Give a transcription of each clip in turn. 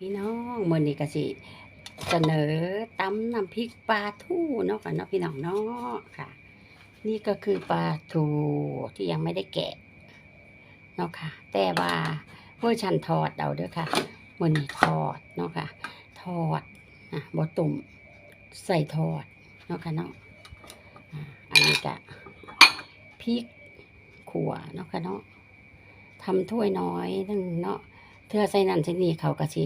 พี่น้องมือนี้ก็สิเสนอตำน้ำพริกปลาทูเนาะค่ะเนาะพี่น้องเนาะค่ะ นี่ก็คือปลาทูที่ยังไม่ได้แกะเนาะค่ะ แต่ว่าเวอร์ชันทอดเอาเด้อค่ะมือนี้ทอดเนาะค่ะ ทอดอะบ่ตุ่มใส่ทอดเนาะค่ะเนาะอันนี้ก็พริกขั่วเนาะค่ะเนาะทำถ้วยน้อยนึงเนาะ เธอใส่นั่นใส่นี่เขาก็สิ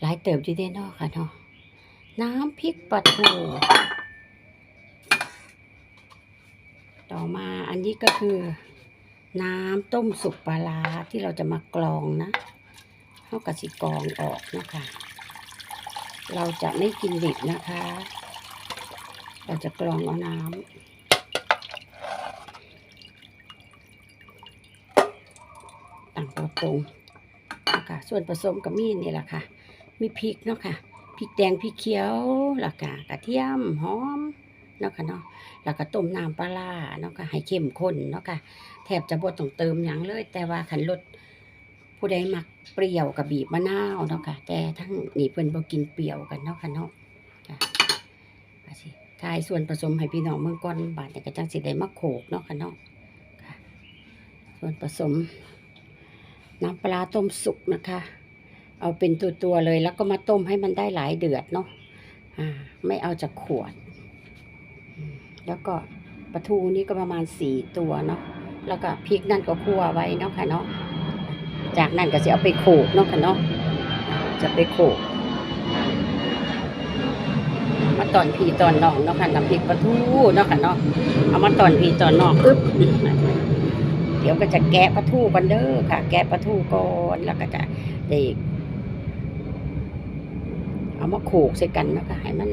หลายเติบอยู่เด้เนาะค่ะเนาะน้ำพริกปลาทูต่อมาอันนี้ก็คือ น้ำต้มสุกปลาร้าที่เราจะมากรองนะเขากระสิกรองออกนะคะ เราจะไม่กินดิบนะคะ เราจะกรองเอาน้ำต่างตัวตรง คะส่วนผสมก็มีนี่แหละค่ะ มีพริกเนาะค่ะ พริกแดงพริกเขียวแล้วก็กระเทียมหอมเนาะค่ะเนาะ แล้วก็ต้มน้ำปลาร้าเนาะค่ะ ให้เข้มข้นเนาะค่ะ แทบจะบ่ต้องเติมหยังเลย แต่ว่าขันรสผู้ใดมักเปรี้ยวกับบีบมะนาวเนาะค่ะ แต่ทั้งนี่เพิ่นบ่กินเปรี้ยวกันเนาะค่ะเนาะค่ะว่าสิทายส่วนผสมให้พี่น้องเมืองก่อนบาดแต่ก็จังสิได้มาโขกเนาะค่ะเนาะค่ะ ส่วนผสม น้ำปลาต้มสุกนะคะ เอาเป็นตัวๆเลยแล้วก็มาต้มให้มันได้หลายเดือดเนาะอ่าไม่เอาจากขวด แล้วก็ปลาทูนี่ก็ประมาณสี่ตัวเนาะแล้วก็พริกนั่นก็คั่วไว้เนาะค่ะเนาะจากนั้นก็จะเอาไปโขกเนาะค่ะเนาะจะไปโขกมาตอนพีตอนน้องเนาะค่ะน้ำพริกปลาทูเนาะค่ะเนาะเอามาตอนพีตอนน้องอึ๊บ เดี๋ยวก็จะแกะปลาทูกันเด้อค่ะ แกะปลาทูก่อนแล้วก็จะเด็กเอามาโขกใส่กันเนาะค่ะให้มัน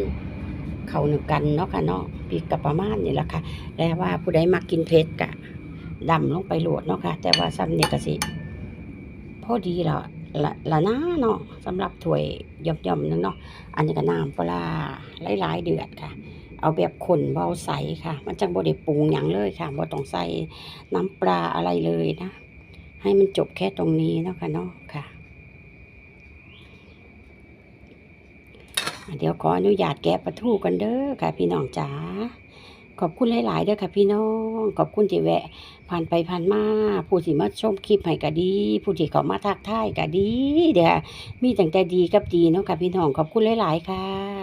เข้าหนึ่งกันเนาะค่ะเนาะพริกกับประมาณนี่แหละค่ะแต่ว่าผู้ใดมักกินเผ็ดกะดำลงไปโหลดเนาะค่ะ แต่ว่าซ้ำนี่ก็สิพอดีละละละนะเนาะสำหรับถ้วยย่อมๆนึงเนาะอันนี้ก็น้ำปลาหลายๆเดือดค่ะ เอาแบบข้นเบาใสค่ะ มันจังบ่ได้ปรุงหยังเลยค่ะบ่ต้องใส่น้ำปลาอะไรเลยนะ ให้มันจบแค่ตรงนี้เนาะค่ะเนาะค่ะอะ เดี๋ยวขออนุญาตแกะปลาทูกันเด้อค่ะ พี่น้องจ๋าขอบคุณหลาย ๆเด้อค่ะพี่น้อง ขอบคุณที่แวะ ผ่านไปผ่านมาผู้ที่มาชมคลิปให้ก็ดี ผู้ที่เขามาทักทายก็ดี เดี๋ยวมีตั้งแต่ดีกับดีเนาะค่ะพี่น้องขอบคุณหลาย ๆ ค่ะ